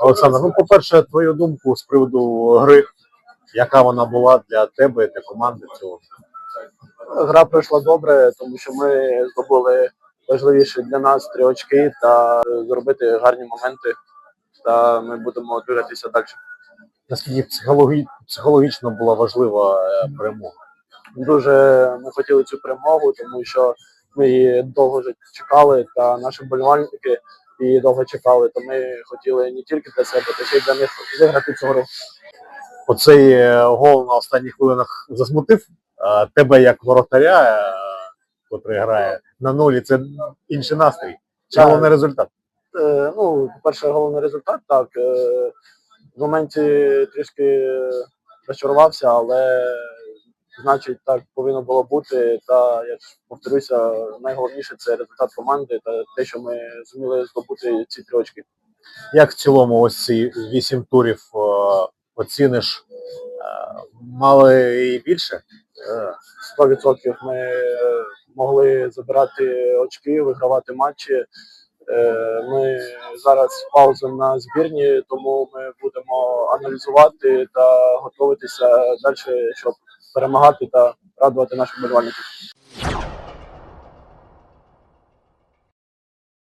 Олександр, ну по-перше, твою думку з приводу гри, яка вона була для тебе, для команди цього. Гра пройшла добре, тому що ми здобули важливіші для нас три очки та зробити гарні моменти. Та ми будемо двигатися далі. Наскільки психологі... психологічно була важлива е, перемога? Дуже ми хотіли цю перемогу, тому що ми її довго чекали, та наші вболівальники її довго чекали. То ми хотіли не тільки для себе, та ще й для них виграти цю гру. Оцей е, гол на останніх хвилинах засмутив тебе як воротаря, е, котрий грає на нулі. Це інший настрій. Чи головний результат? Е, ну, по-перше, головний результат, так. В моменті трішки розчарувався, але значить так повинно було бути. Та я повторюся, найголовніше це результат команди та те, що ми зуміли здобути ці три очки. Як в цілому ось ці вісім турів е, оціниш? Е, Мали і більше? Е, 100% ми е, могли забирати очки, вигравати матчі. Ми зараз пауза на збірні, тому ми будемо аналізувати та готуватися далі, щоб перемагати та радувати наших болівальників.